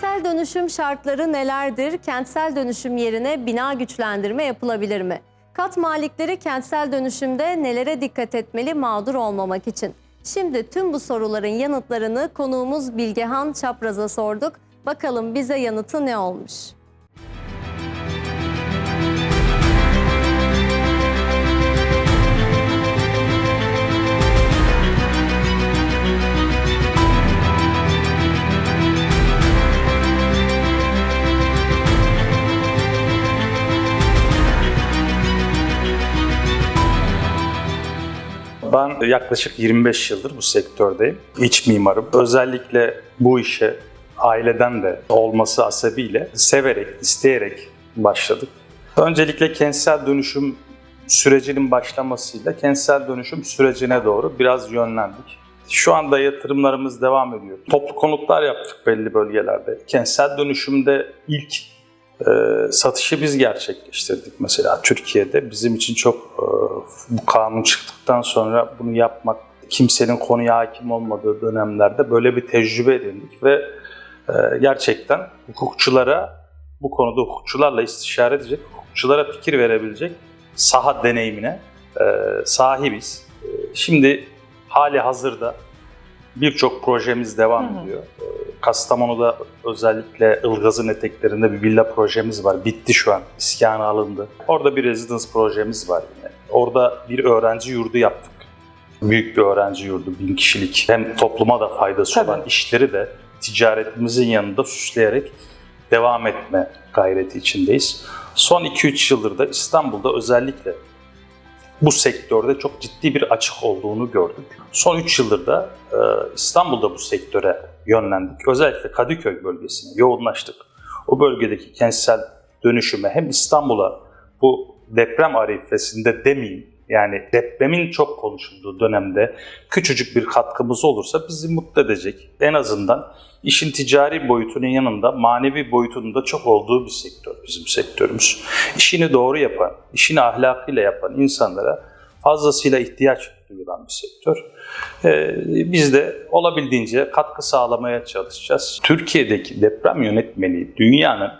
Kentsel dönüşüm şartları nelerdir? Kentsel dönüşüm yerine bina güçlendirme yapılabilir mi? Kat malikleri kentsel dönüşümde nelere dikkat etmeli mağdur olmamak için? Şimdi tüm bu soruların yanıtlarını konuğumuz Bilgehan Çapraz'a sorduk. Bakalım bize yanıtı ne olmuş? Yaklaşık 25 yıldır bu sektördeyim. İç mimarım. Özellikle bu işe aileden de olması asebiyle severek, isteyerek başladık. Öncelikle kentsel dönüşüm sürecinin başlamasıyla kentsel dönüşüm sürecine doğru biraz yönlendik. Şu anda yatırımlarımız devam ediyor. Toplu konutlar yaptık belli bölgelerde. Kentsel dönüşümde ilk e, satışı biz gerçekleştirdik mesela Türkiye'de. Bizim için çok e, bu kanun çıktıktan sonra bunu yapmak kimsenin konuya hakim olmadığı dönemlerde böyle bir tecrübe edindik ve e, gerçekten hukukçulara bu konuda hukukçularla istişare edecek, hukukçulara fikir verebilecek saha deneyimine e, sahibiz. E, Şimdi hali hazırda birçok projemiz devam ediyor. Kastamonu'da özellikle Ilgaz'ın eteklerinde bir villa projemiz var. Bitti şu an. İskana alındı. Orada bir residence projemiz var yine. Orada bir öğrenci yurdu yaptık. Büyük bir öğrenci yurdu, bin kişilik. Hem topluma da faydası Tabii. olan işleri de ticaretimizin yanında süsleyerek devam etme gayreti içindeyiz. Son 2-3 yıldır da İstanbul'da özellikle bu sektörde çok ciddi bir açık olduğunu gördük. Son 3 yıldır da e, İstanbul'da bu sektöre yönlendik. Özellikle Kadıköy bölgesine yoğunlaştık. O bölgedeki kentsel dönüşüme hem İstanbul'a bu deprem arifesinde demeyeyim yani depremin çok konuşulduğu dönemde küçücük bir katkımız olursa bizi mutlu edecek. En azından işin ticari boyutunun yanında manevi boyutunun da çok olduğu bir sektör bizim sektörümüz. İşini doğru yapan, işini ahlakıyla yapan insanlara fazlasıyla ihtiyaç duyulan bir sektör. Ee, biz de olabildiğince katkı sağlamaya çalışacağız. Türkiye'deki deprem yönetmeliği dünyanın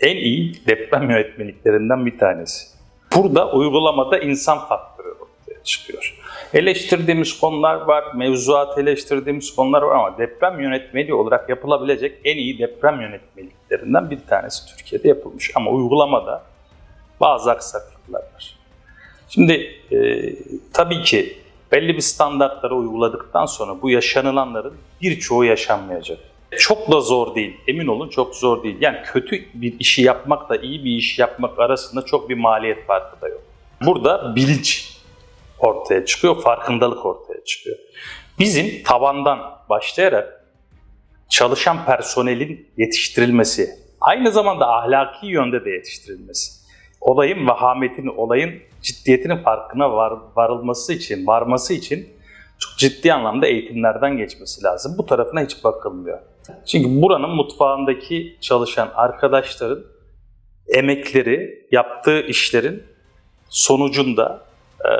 en iyi deprem yönetmeliklerinden bir tanesi. Burada uygulamada insan faktörü ortaya çıkıyor. Eleştirdiğimiz konular var, mevzuat eleştirdiğimiz konular var ama deprem yönetmeliği olarak yapılabilecek en iyi deprem yönetmeliklerinden bir tanesi Türkiye'de yapılmış. Ama uygulamada bazı aksaklıklar var. Şimdi e, tabii ki belli bir standartlara uyguladıktan sonra bu yaşanılanların birçoğu yaşanmayacak. Çok da zor değil, emin olun çok zor değil. Yani kötü bir işi yapmakla iyi bir iş yapmak arasında çok bir maliyet farkı da yok. Burada bilinç ortaya çıkıyor, farkındalık ortaya çıkıyor. Bizim tabandan başlayarak çalışan personelin yetiştirilmesi, aynı zamanda ahlaki yönde de yetiştirilmesi, olayın vahametini, olayın ciddiyetinin farkına var, varılması için, varması için çok ciddi anlamda eğitimlerden geçmesi lazım. Bu tarafına hiç bakılmıyor. Çünkü buranın mutfağındaki çalışan arkadaşların emekleri, yaptığı işlerin sonucunda e,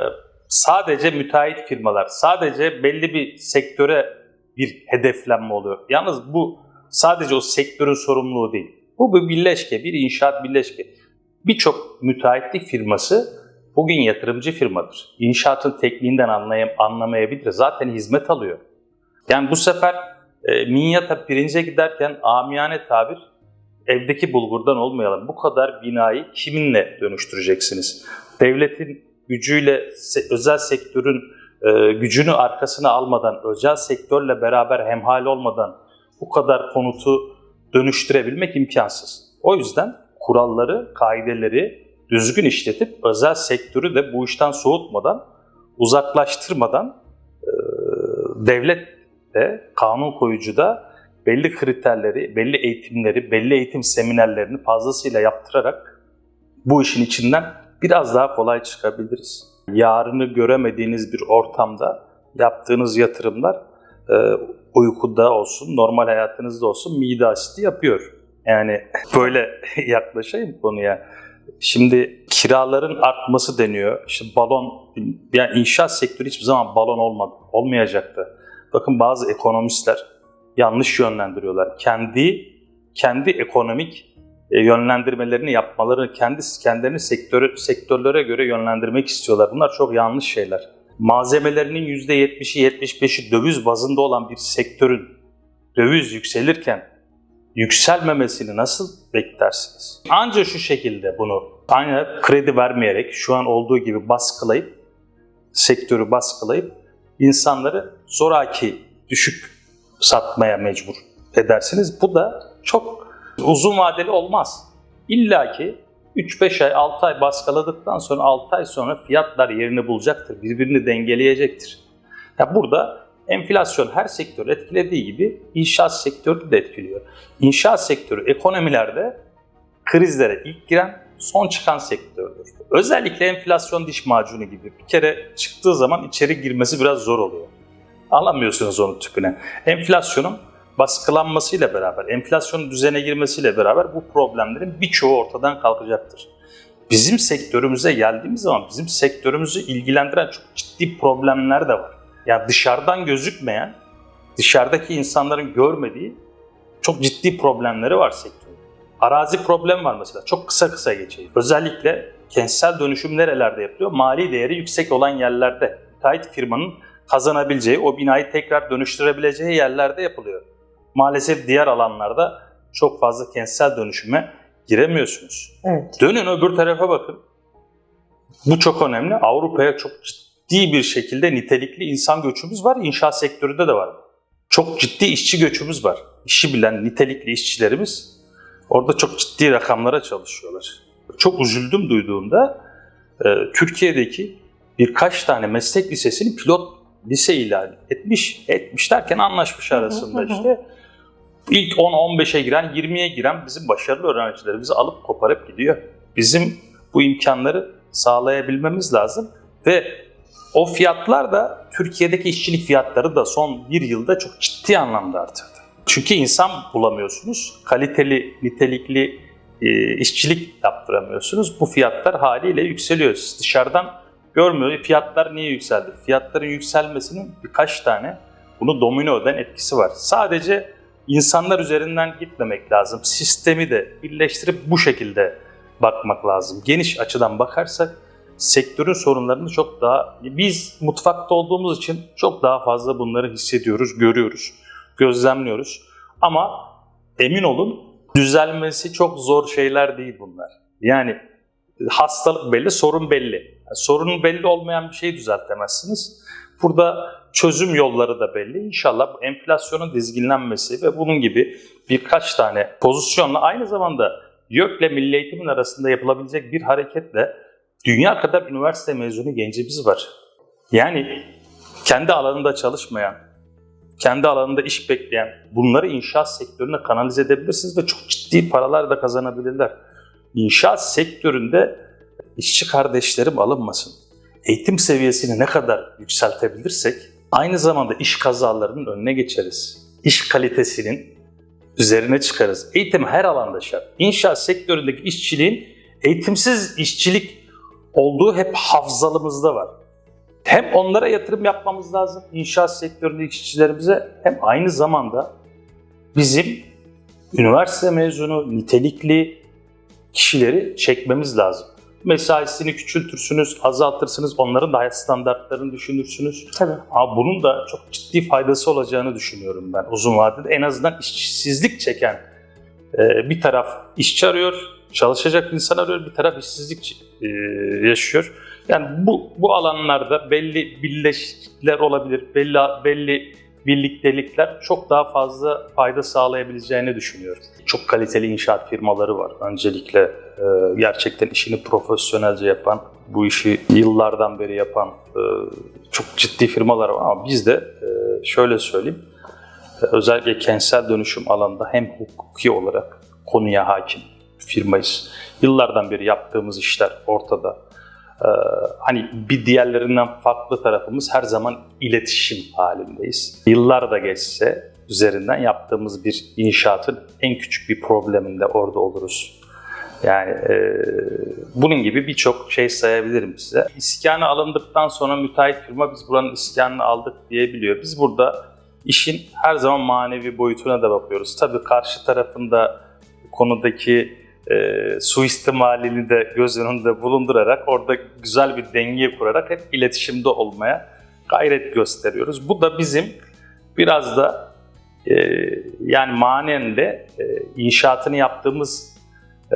sadece müteahhit firmalar, sadece belli bir sektöre bir hedeflenme oluyor. Yalnız bu sadece o sektörün sorumluluğu değil. Bu bir birleşke, bir inşaat birleşke. Birçok müteahhitlik firması bugün yatırımcı firmadır. İnşaatın tekniğinden anlayam anlamayabilir. Zaten hizmet alıyor. Yani bu sefer e, minyata pirince giderken amiyane tabir evdeki bulgurdan olmayalım. Bu kadar binayı kiminle dönüştüreceksiniz? Devletin gücüyle özel sektörün e, gücünü arkasına almadan, özel sektörle beraber hemhal olmadan bu kadar konutu dönüştürebilmek imkansız. O yüzden kuralları, kaideleri düzgün işletip özel sektörü de bu işten soğutmadan, uzaklaştırmadan e, devlet de, kanun koyucu da belli kriterleri, belli eğitimleri, belli eğitim seminerlerini fazlasıyla yaptırarak bu işin içinden biraz daha kolay çıkabiliriz. Yarını göremediğiniz bir ortamda yaptığınız yatırımlar e, uykuda olsun, normal hayatınızda olsun mide asidi yapıyor. Yani böyle yaklaşayım konuya. Şimdi kiraların artması deniyor. İşte balon, yani inşaat sektörü hiçbir zaman balon olmadı, olmayacaktı. Bakın bazı ekonomistler yanlış yönlendiriyorlar. Kendi kendi ekonomik e, yönlendirmelerini yapmaları, kendi kendilerini sektörü, sektörlere göre yönlendirmek istiyorlar. Bunlar çok yanlış şeyler. Malzemelerinin %70'i 75'i döviz bazında olan bir sektörün döviz yükselirken yükselmemesini nasıl beklersiniz? Anca şu şekilde bunu aynı kredi vermeyerek şu an olduğu gibi baskılayıp sektörü baskılayıp insanları zoraki düşük satmaya mecbur edersiniz. Bu da çok uzun vadeli olmaz. İlla ki 3-5 ay, 6 ay baskıladıktan sonra 6 ay sonra fiyatlar yerini bulacaktır, birbirini dengeleyecektir. Ya burada enflasyon her sektörü etkilediği gibi inşaat sektörü de etkiliyor. İnşaat sektörü ekonomilerde krizlere ilk giren, son çıkan sektördür. Özellikle enflasyon diş macunu gibi bir kere çıktığı zaman içeri girmesi biraz zor oluyor. Alamıyorsunuz onu tüpüne. Enflasyonun baskılanmasıyla beraber, enflasyonun düzene girmesiyle beraber bu problemlerin birçoğu ortadan kalkacaktır. Bizim sektörümüze geldiğimiz zaman bizim sektörümüzü ilgilendiren çok ciddi problemler de var. Yani dışarıdan gözükmeyen, dışarıdaki insanların görmediği çok ciddi problemleri var sektörün. Arazi problemi var mesela. Çok kısa kısa geçeyim. Özellikle kentsel dönüşüm nerelerde yapılıyor? Mali değeri yüksek olan yerlerde. Müteahhit firmanın kazanabileceği, o binayı tekrar dönüştürebileceği yerlerde yapılıyor. Maalesef diğer alanlarda çok fazla kentsel dönüşüme giremiyorsunuz. Evet. Dönün öbür tarafa bakın. Bu çok önemli. Avrupa'ya çok ciddi bir şekilde nitelikli insan göçümüz var. İnşaat sektöründe de var. Çok ciddi işçi göçümüz var. İşi bilen nitelikli işçilerimiz orada çok ciddi rakamlara çalışıyorlar. Çok üzüldüm duyduğumda e, Türkiye'deki birkaç tane meslek lisesini pilot lise ilan etmiş. Etmiş derken anlaşmış arasında işte. İlk 10-15'e giren, 20'ye giren bizim başarılı öğrencilerimizi alıp koparıp gidiyor. Bizim bu imkanları sağlayabilmemiz lazım ve o fiyatlar da Türkiye'deki işçilik fiyatları da son bir yılda çok ciddi anlamda artırdı. Çünkü insan bulamıyorsunuz, kaliteli, nitelikli e, işçilik yaptıramıyorsunuz. Bu fiyatlar haliyle yükseliyor. Siz dışarıdan görmüyor. Fiyatlar niye yükseldi? Fiyatların yükselmesinin birkaç tane bunu domino eden etkisi var. Sadece insanlar üzerinden gitmemek lazım. Sistemi de birleştirip bu şekilde bakmak lazım. Geniş açıdan bakarsak sektörün sorunlarını çok daha biz mutfakta olduğumuz için çok daha fazla bunları hissediyoruz, görüyoruz, gözlemliyoruz. Ama emin olun düzelmesi çok zor şeyler değil bunlar. Yani hastalık belli, sorun belli. Yani sorunun belli olmayan bir şeyi düzeltemezsiniz. Burada çözüm yolları da belli. İnşallah bu enflasyonun dizginlenmesi ve bunun gibi birkaç tane pozisyonla aynı zamanda YÖK'le Milli Eğitim'in arasında yapılabilecek bir hareketle dünya kadar üniversite mezunu gencimiz var. Yani kendi alanında çalışmayan, kendi alanında iş bekleyen bunları inşaat sektörüne kanalize edebilirsiniz ve çok ciddi paralar da kazanabilirler. İnşaat sektöründe işçi kardeşlerim alınmasın. Eğitim seviyesini ne kadar yükseltebilirsek aynı zamanda iş kazalarının önüne geçeriz. İş kalitesinin üzerine çıkarız. Eğitim her alanda şart. İnşaat sektöründeki işçiliğin eğitimsiz işçilik olduğu hep hafızalımızda var. Hem onlara yatırım yapmamız lazım inşaat sektöründeki işçilerimize hem aynı zamanda bizim üniversite mezunu nitelikli kişileri çekmemiz lazım. Mesaisini küçültürsünüz, azaltırsınız, onların da hayat standartlarını düşünürsünüz. Tabii. Ama bunun da çok ciddi faydası olacağını düşünüyorum ben uzun vadede. En azından işsizlik çeken e, bir taraf işçi arıyor, çalışacak insan arıyor, bir taraf işsizlik e, yaşıyor. Yani bu bu alanlarda belli birleşiklikler olabilir, belli belli birliktelikler çok daha fazla fayda sağlayabileceğini düşünüyorum. Çok kaliteli inşaat firmaları var. Öncelikle e, gerçekten işini profesyonelce yapan, bu işi yıllardan beri yapan e, çok ciddi firmalar var ama biz de e, şöyle söyleyeyim, e, özellikle kentsel dönüşüm alanında hem hukuki olarak konuya hakim firmayız. Yıllardan beri yaptığımız işler ortada. Ee, hani bir diğerlerinden farklı tarafımız her zaman iletişim halindeyiz. Yıllar da geçse üzerinden yaptığımız bir inşaatın en küçük bir probleminde orada oluruz. Yani e, bunun gibi birçok şey sayabilirim size. İskanı alındıktan sonra müteahhit firma biz buranın iskanını aldık diyebiliyor. Biz burada işin her zaman manevi boyutuna da bakıyoruz. Tabii karşı tarafında konudaki e, suistimalini de göz önünde bulundurarak orada güzel bir denge kurarak hep iletişimde olmaya gayret gösteriyoruz. Bu da bizim biraz da e, yani manen de e, inşaatını yaptığımız e,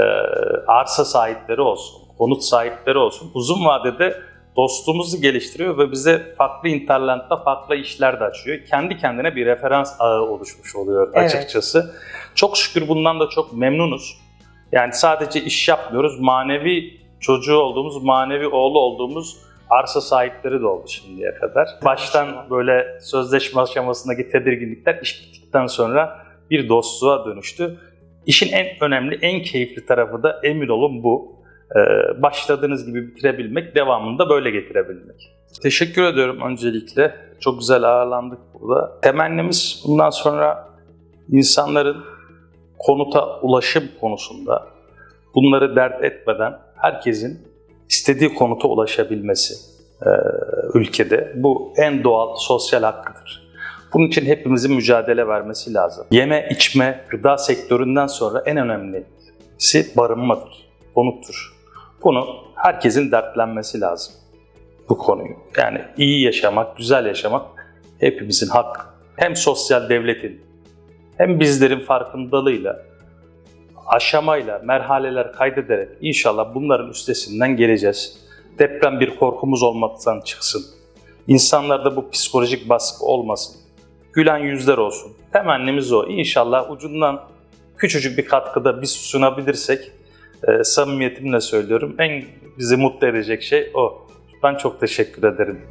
arsa sahipleri olsun, konut sahipleri olsun uzun vadede dostluğumuzu geliştiriyor ve bize farklı internette farklı işler de açıyor. Kendi kendine bir referans ağı oluşmuş oluyor Evet. açıkçası. Çok şükür bundan da çok memnunuz. Yani sadece iş yapmıyoruz, manevi çocuğu olduğumuz, manevi oğlu olduğumuz arsa sahipleri de oldu şimdiye kadar. Baştan böyle sözleşme aşamasındaki tedirginlikler iş bittikten sonra bir dostluğa dönüştü. İşin en önemli, en keyifli tarafı da emin olun bu. Ee, başladığınız gibi bitirebilmek, devamında böyle getirebilmek. Teşekkür ediyorum öncelikle. Çok güzel ağırlandık burada. Temennimiz bundan sonra insanların konuta ulaşım konusunda bunları dert etmeden herkesin istediği konuta ulaşabilmesi e, ülkede. Bu en doğal sosyal hakkıdır. Bunun için hepimizin mücadele vermesi lazım. Yeme, içme, gıda sektöründen sonra en önemlisi barınmadır, konuttur. Bunu herkesin dertlenmesi lazım bu konuyu. Yani iyi yaşamak, güzel yaşamak hepimizin hakkı. Hem sosyal devletin hem bizlerin farkındalığıyla, aşamayla, merhaleler kaydederek inşallah bunların üstesinden geleceğiz. Deprem bir korkumuz olmaktan çıksın. İnsanlarda bu psikolojik baskı olmasın. Gülen yüzler olsun. Temennimiz o. İnşallah ucundan küçücük bir katkıda biz sunabilirsek, e, samimiyetimle söylüyorum, en bizi mutlu edecek şey o. Ben çok teşekkür ederim.